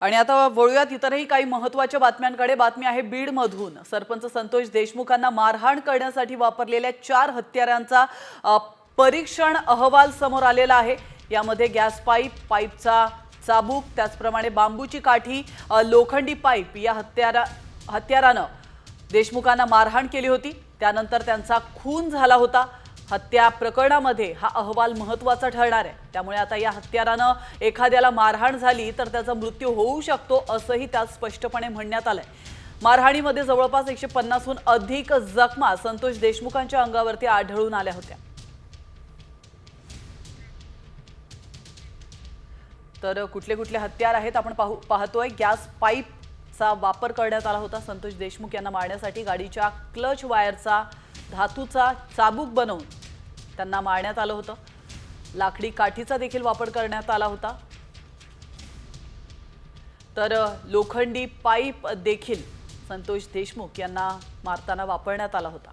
आणि आता वळूयात इतरही काही महत्त्वाच्या बातम्यांकडे. बातमी आहे बीडमधून. सरपंच संतोष देशमुखांना मारहाण करण्यासाठी वापरलेल्या चार हत्यारांचा परीक्षण अहवाल समोर आलेला आहे. यामध्ये गॅस पाईप पाईपचा चाबूक त्याचप्रमाणे बांबूची काठी लोखंडी पाईप या हत्यारा हत्यारानं देशमुखांना मारहाण केली होती. त्यानंतर त्यांचा खून झाला होता. हत्या प्रकरणामध्ये हा अहवाल महत्त्वाचा ठरणार आहे. त्यामुळे आता या हत्यारानं एखाद्याला मारहाण झाली तर त्याचा मृत्यू होऊ शकतो असंही त्यात स्पष्टपणे म्हणण्यात आलंय. मारहाणीमध्ये जवळपास एकशे पन्नासहून अधिक जखमा संतोष देशमुखांच्या अंगावरती आढळून आल्या होत्या. तर कुठले कुठले हत्यार आहेत आपण पाहू पाहतोय. गॅस पाईपचा वापर करण्यात आला होता संतोष देशमुख यांना मारण्यासाठी. गाडीच्या क्लच वायरचा धातूचा चाबूक बनवून त्यांना मारण्यात आलं होतं. लाकडी काठीचा देखील वापर करण्यात आला होता. तर लोखंडी पाईप देखील संतोष देशमुख यांना मारताना वापरण्यात आला होता.